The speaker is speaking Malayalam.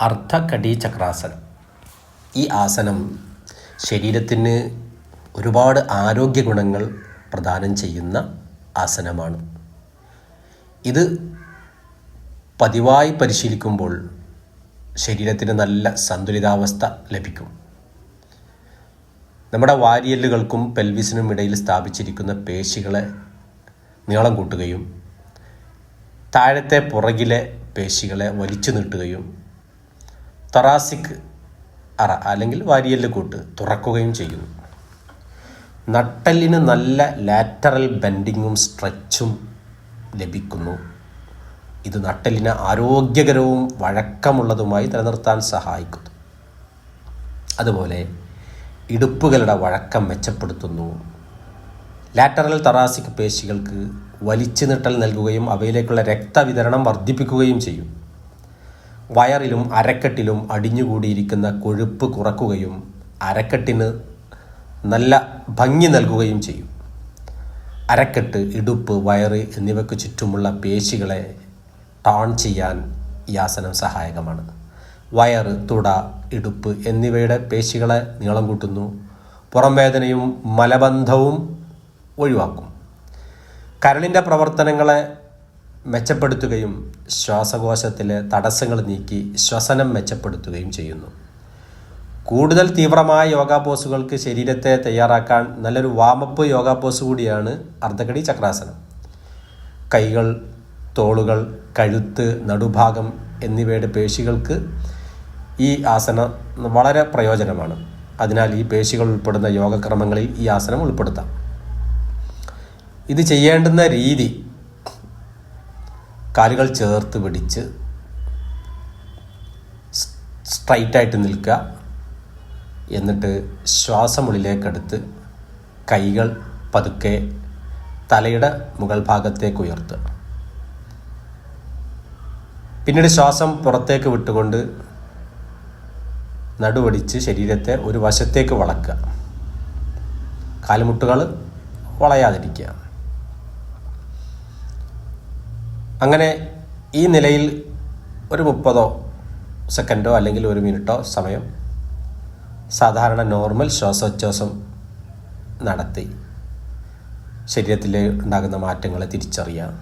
അർദ്ധകടി ചക്രാസനം ഈ ആസനം ശരീരത്തിന് ഒരുപാട് ആരോഗ്യ ഗുണങ്ങൾ പ്രദാനം ചെയ്യുന്ന ആസനമാണ്. ഇത് പതിവായി പരിശീലിക്കുമ്പോൾ ശരീരത്തിന് നല്ല സന്തുലിതാവസ്ഥ ലഭിക്കും. നമ്മുടെ വാരിയല്ലുകൾക്കും പെൽവിസിനും ഇടയിൽ സ്ഥാപിച്ചിരിക്കുന്ന പേശികളെ നീളം കൂട്ടുകയും താഴത്തെ പുറകിലെ പേശികളെ വലിച്ചു നീട്ടുകയും തൊറാസിക് അറ അല്ലെങ്കിൽ വാരിയൽ കൂട്ട് തുറക്കുകയും ചെയ്യുന്നു. നട്ടലിന് നല്ല ലാറ്ററൽ ബെൻഡിങ്ങും സ്ട്രെച്ചും ലഭിക്കുന്നു. ഇത് നട്ടലിനെ ആരോഗ്യകരവും വഴക്കമുള്ളതുമായി നിലനിർത്താൻ സഹായിക്കുന്നു. അതുപോലെ ഇടുപ്പുകളുടെ വഴക്കം മെച്ചപ്പെടുത്തുന്നു. ലാറ്ററൽ തറാസിക് പേശികൾക്ക് വലിച്ചു നീട്ടൽ നൽകുകയും അവയിലേക്കുള്ള രക്തവിതരണം വർദ്ധിപ്പിക്കുകയും ചെയ്യും. വയറിലും അരക്കെട്ടിലും അടിഞ്ഞുകൂടിയിരിക്കുന്ന കൊഴുപ്പ് കുറക്കുകയും അരക്കെട്ടിന് നല്ല ഭംഗി നൽകുകയും ചെയ്യും. അരക്കെട്ട് ഇടുപ്പ് വയറ് എന്നിവയ്ക്ക് ചുറ്റുമുള്ള പേശികളെ ടാൺ ചെയ്യാൻ ഈ ആസനം സഹായകമാണ്. വയറ് തുട ഇടുപ്പ് എന്നിവയുടെ പേശികളെ നീളം കൂട്ടുന്നു. പുറം വേദനയും മലബന്ധവും ഒഴിവാക്കും. കരളിന്റെ പ്രവർത്തനങ്ങളെ മെച്ചപ്പെടുത്തുകയും ശ്വാസകോശത്തിലെ തടസ്സങ്ങൾ നീക്കി ശ്വസനം മെച്ചപ്പെടുത്തുകയും ചെയ്യുന്നു. കൂടുതൽ തീവ്രമായ യോഗാ പോസുകൾക്ക് ശരീരത്തെ തയ്യാറാക്കാൻ നല്ലൊരു വാമപ്പ് യോഗാ പോസ് കൂടിയാണ് അർദ്ധകടി ചക്രാസനം. കൈകൾ തോളുകൾ കഴുത്ത് നടുഭാഗം എന്നിവയുടെ പേശികൾക്ക് ഈ ആസനം വളരെ പ്രയോജനമാണ്. അതിനാൽ ഈ പേശികൾ ഉൾപ്പെടുന്ന യോഗക്രമങ്ങളിൽ ഈ ആസനം ഉൾപ്പെടുത്താം. ഇത് ചെയ്യേണ്ടുന്ന രീതി കാലുകൾ ചേർത്ത് പിടിച്ച് സ്ട്രൈറ്റായിട്ട് നിൽക്കുക. എന്നിട്ട് ശ്വാസം ഉള്ളിലേക്കെടുത്ത് കൈകൾ പതുക്കെ തലയുടെ മുകൾ ഭാഗത്തേക്ക് ഉയർത്തുക പിന്നീട് ശ്വാസം പുറത്തേക്ക് വിട്ടുകൊണ്ട് നടുവടിച്ച് ശരീരത്തെ ഒരു വശത്തേക്ക് വളക്കുക. കാലുമുട്ടുകൾ വളയാതിരിക്കുക. അങ്ങനെ ഈ നിലയിൽ ഒരു മുപ്പതോ സെക്കൻഡോ അല്ലെങ്കിൽ ഒരു മിനിറ്റോ സമയം സാധാരണ നോർമൽ ശ്വാസോച്ഛ്വാസം നടത്തി ശരീരത്തിൽ ഉണ്ടാകുന്ന മാറ്റങ്ങളെ തിരിച്ചറിയാം